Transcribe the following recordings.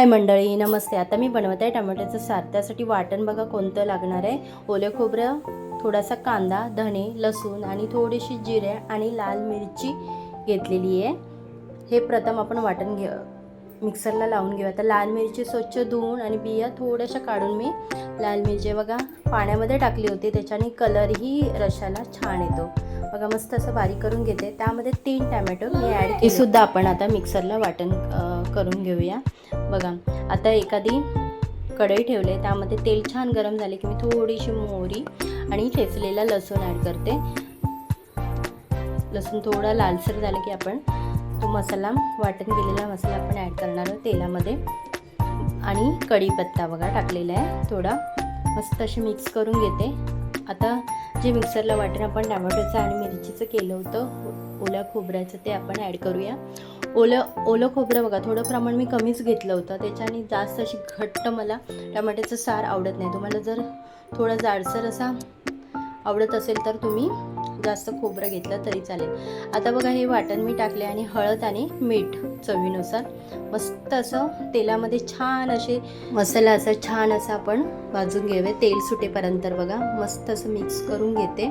हाय मंडळी नमस्ते. आता मी बनवत आहे टमाट्याचं सार. त्यासाठी वाटण बघा कोणतं लागणार आहे. ओलं खोबरं थोडासा कांदा धणे लसूण आणि थोडीशी जिरे आणि लाल मिरची घेतलेली आहे. हे प्रथम आपण वाटण घे मिक्सरला लावून घेऊ आता लाल मिरची स्वच्छ धुवून आणि बिया थोड्याशा काढून मी लाल मिरची बघा पाण्यामध्ये टाकली होती. त्याच्याने कलरही रशाला छान येतो. बघा मस्त असं बारीक करून घेते. त्यामध्ये तीन टॅमॅटो मी ॲड हे सुद्धा आपण आता मिक्सरला वाटण करून घेऊया. बघा आता एखादी कढई ठेवले त्यामध्ये तेल छान गरम झाले की मी थोडीशी मोहरी आणि ठेचलेला लसूण ॲड करते. लसूण थोडा लालसर झालं की आपण तो मसाला वाटण केलेला मसाला आपण ॲड करणार आहोत तेलामध्ये. आणि कढीपत्ता बघा टाकलेला आहे थोडा. मस्त अशी मिक्स करून घेते. आता जे मिक्सरला वाटण आपण टमॅटोचं आणि मिरचीचं केलं होतं ओल्या खोबऱ्याचं ते आपण ॲड करूया. ओलं ओलं खोबरं बघा थोडं प्रमाण मी कमीच घेतलं होतं. त्याच्याने जास्त अशी घट्ट मला टमाट्याचं सार आवडत नाही. तुम्हाला जर थोडं जाडसर असा आवडत असेल तर तुम्ही जास्त खोबरं घेतलं तरी चालेल. आता बघा हे वाटण मी टाकले आणि हळद आणि मीठ चवीनुसार. मस्त असं तेलामध्ये छान असे मसाला असा छान असा आपण भाजून घेऊया तेल सुटेपर्यंत बघा मस्त असं मिक्स करून घेते.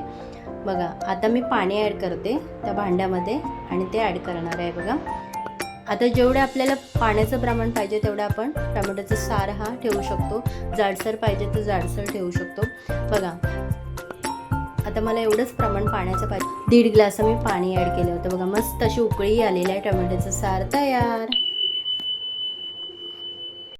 बघा आता मी पाणी ॲड करते त्या भांड्यामध्ये आणि ते ॲड करणार आहे बघा. आता जेवढं आपल्याला पाण्याचं प्रमाण पाहिजे तेवढं आपण टोमॅटोचं सार हा ठेवू शकतो. जाडसर पाहिजे तर जाडसर ठेवू शकतो. बघा आता मला एवढंच प्रमाण पाण्याचं पाहिजे दीड ग्लास मी पाणी ॲड केलं होतं. बघा मस्त अशी उकळी आलेली आहे टोमॅटोचं सार तयार.